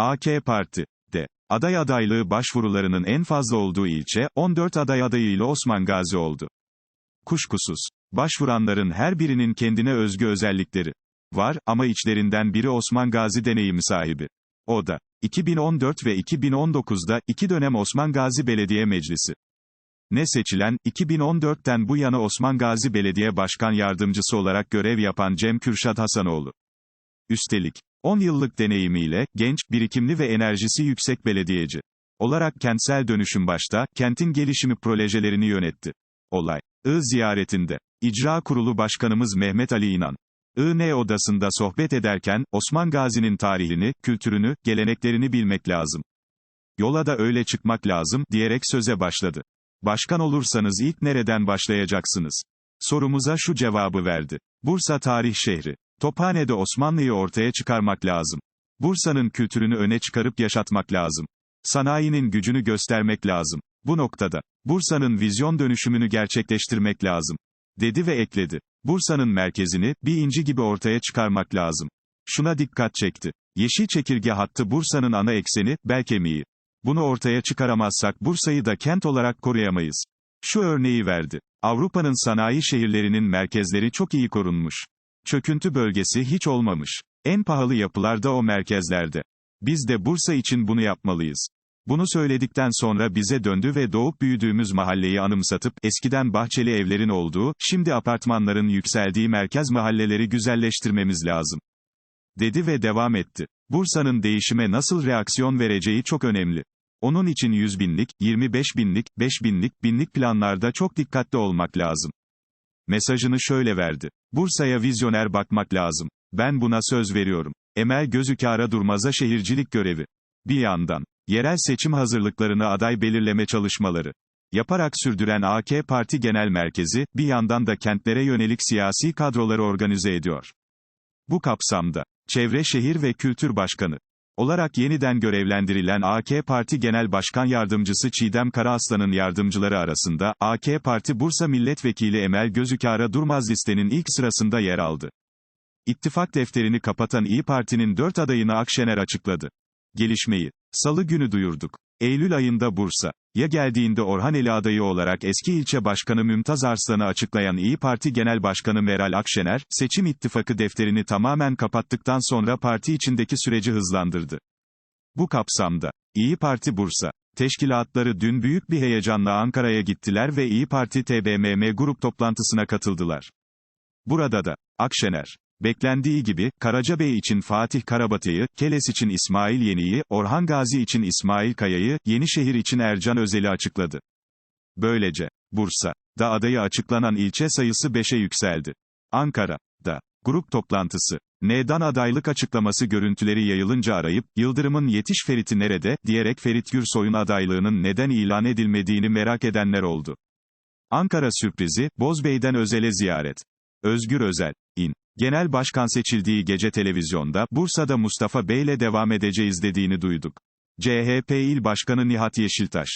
AK Parti de aday adaylığı başvurularının en fazla olduğu ilçe, 14 aday adayıyla Osman Gazi oldu. Kuşkusuz, başvuranların her birinin kendine özgü özellikleri var ama içlerinden biri Osman Gazi deneyimi sahibi. O da, 2014 ve 2019'da iki dönem Osman Gazi Belediye Meclisi. Ne seçilen, 2014'ten bu yana Osman Gazi Belediye Başkan Yardımcısı olarak görev yapan Cem Kürşat Hasanoğlu. Üstelik, 10 yıllık deneyimiyle, genç, birikimli ve enerjisi yüksek belediyeci olarak kentsel dönüşüm başta, kentin gelişimi projelerini yönetti. Olay, I ziyaretinde, İcra Kurulu Başkanımız Mehmet Ali İnan, IN odasında sohbet ederken, Osman Gazi'nin tarihini, kültürünü, geleneklerini bilmek lazım. Yola da öyle çıkmak lazım, diyerek söze başladı. Başkan olursanız ilk nereden başlayacaksınız? Sorumuza şu cevabı verdi. Bursa tarih şehri. Tophane'de Osmanlı'yı ortaya çıkarmak lazım. Bursa'nın kültürünü öne çıkarıp yaşatmak lazım. Sanayinin gücünü göstermek lazım. Bu noktada, Bursa'nın vizyon dönüşümünü gerçekleştirmek lazım. Dedi ve ekledi. Bursa'nın merkezini, bir inci gibi ortaya çıkarmak lazım. Şuna dikkat çekti. Yeşil çekirge hattı Bursa'nın ana ekseni, bel. Bunu ortaya çıkaramazsak Bursa'yı da kent olarak koruyamayız. Şu örneği verdi. Avrupa'nın sanayi şehirlerinin merkezleri çok iyi korunmuş. Çöküntü bölgesi hiç olmamış. En pahalı yapılar da o merkezlerde. Biz de Bursa için bunu yapmalıyız. Bunu söyledikten sonra bize döndü ve doğup büyüdüğümüz mahalleyi anımsatıp, eskiden bahçeli evlerin olduğu, şimdi apartmanların yükseldiği merkez mahalleleri güzelleştirmemiz lazım. Dedi ve devam etti. Bursa'nın değişime nasıl reaksiyon vereceği çok önemli. Onun için 100 binlik, 25 binlik, 5 binlik, binlik planlarda çok dikkatli olmak lazım. Mesajını şöyle verdi. Bursa'ya vizyoner bakmak lazım. Ben buna söz veriyorum. Emel Gözükara Durmaz'a şehircilik görevi. Bir yandan, yerel seçim hazırlıklarını aday belirleme çalışmaları yaparak sürdüren AK Parti Genel Merkezi, bir yandan da kentlere yönelik siyasi kadroları organize ediyor. Bu kapsamda, Çevre Şehir ve Kültür Başkanı olarak yeniden görevlendirilen AK Parti Genel Başkan Yardımcısı Çiğdem Karaaslan'ın yardımcıları arasında, AK Parti Bursa Milletvekili Emel Gözükara Durmaz listenin ilk sırasında yer aldı. İttifak defterini kapatan İyi Parti'nin dört adayını Akşener açıkladı. Gelişmeyi, Salı günü duyurduk. Eylül ayında Bursa, ya geldiğinde Orhaneli adayı olarak eski ilçe başkanı Mümtaz Arslan'ı açıklayan İyi Parti Genel Başkanı Meral Akşener, seçim ittifakı defterini tamamen kapattıktan sonra parti içindeki süreci hızlandırdı. Bu kapsamda, İyi Parti Bursa, teşkilatları dün büyük bir heyecanla Ankara'ya gittiler ve İyi Parti TBMM grup toplantısına katıldılar. Burada da, Akşener, Beklendiği gibi, Karacabey için Fatih Karabatı'yı, Keles için İsmail Yeni'yi, Orhan Gazi için İsmail Kaya'yı, Yenişehir için Ercan Özel'i açıkladı. Böylece, Bursa, da adayı açıklanan ilçe sayısı 5'e yükseldi. Ankara, da, grup toplantısı, N'dan adaylık açıklaması görüntüleri yayılınca arayıp, Yıldırım'ın yetiş Ferit'i nerede, diyerek Ferit Gürsoy'un adaylığının neden ilan edilmediğini merak edenler oldu. Ankara sürprizi, Bozbey'den Özel'e ziyaret. Özgür Özel, in. Genel başkan seçildiği gece televizyonda, Bursa'da Mustafa Bey'le devam edeceğiz dediğini duyduk. CHP İl Başkanı Nihat Yeşiltaş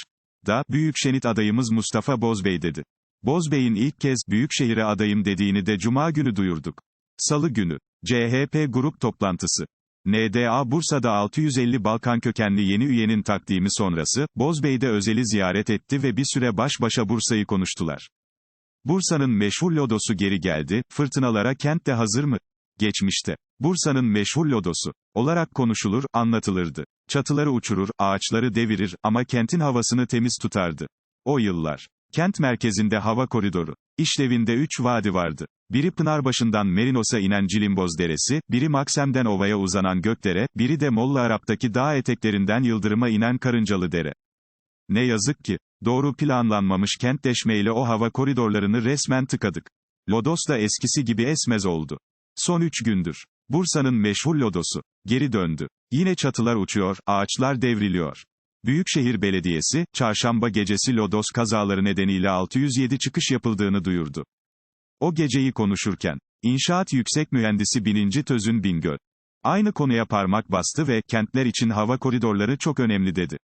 da, Büyükşenit adayımız Mustafa Bozbey dedi. Bozbey'in ilk kez, Büyükşehir'e adayım dediğini de Cuma günü duyurduk. Salı günü, CHP grup toplantısı. NDA Bursa'da 650 Balkan kökenli yeni üyenin takdimi sonrası, Bozbey'de Özel'i ziyaret etti ve bir süre baş başa Bursa'yı konuştular. Bursa'nın meşhur lodosu geri geldi, fırtınalara kent de hazır mı? Geçmişte, Bursa'nın meşhur lodosu olarak konuşulur, anlatılırdı. Çatıları uçurur, ağaçları devirir ama kentin havasını temiz tutardı. O yıllar. Kent merkezinde hava koridoru. İşlevinde üç vadi vardı. Biri Pınarbaşı'ndan Merinos'a inen Cilimboz Deresi, biri Maksem'den Ova'ya uzanan Gökdere, biri de Molla Arap'taki dağ eteklerinden Yıldırım'a inen Karıncalı Dere. Ne yazık ki, doğru planlanmamış kentleşmeyle o hava koridorlarını resmen tıkadık. Lodos da eskisi gibi esmez oldu. Son üç gündür. Bursa'nın meşhur lodosu. Geri döndü. Yine çatılar uçuyor, ağaçlar devriliyor. Büyükşehir Belediyesi, çarşamba gecesi lodos kazaları nedeniyle 607 çıkış yapıldığını duyurdu. O geceyi konuşurken, İnşaat Yüksek Mühendisi Bininci Tözün Bingöl, aynı konuya parmak bastı ve, kentler için hava koridorları çok önemli dedi.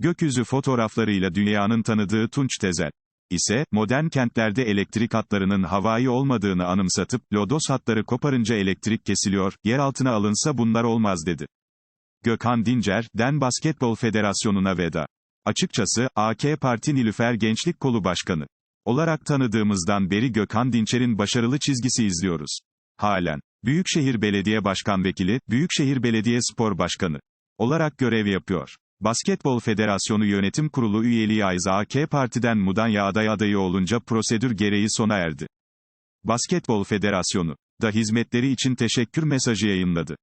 Gökyüzü fotoğraflarıyla dünyanın tanıdığı Tunç Tezel ise, modern kentlerde elektrik hatlarının havai olmadığını anımsatıp, lodos hatları koparınca elektrik kesiliyor, yer altına alınsa bunlar olmaz dedi. Gökhan Dincer, Den Basketbol Federasyonu'na veda. Açıkçası, AK Parti Nilüfer Gençlik Kolu Başkanı olarak tanıdığımızdan beri Gökhan Dinçer'in başarılı çizgisi izliyoruz. Halen, Büyükşehir Belediye Başkan Vekili, Büyükşehir Belediye Spor Başkanı olarak görev yapıyor. Basketbol Federasyonu Yönetim Kurulu üyeliği Ayza AK Parti'den Mudanya aday adayı olunca prosedür gereği sona erdi. Basketbol Federasyonu da hizmetleri için teşekkür mesajı yayınladı.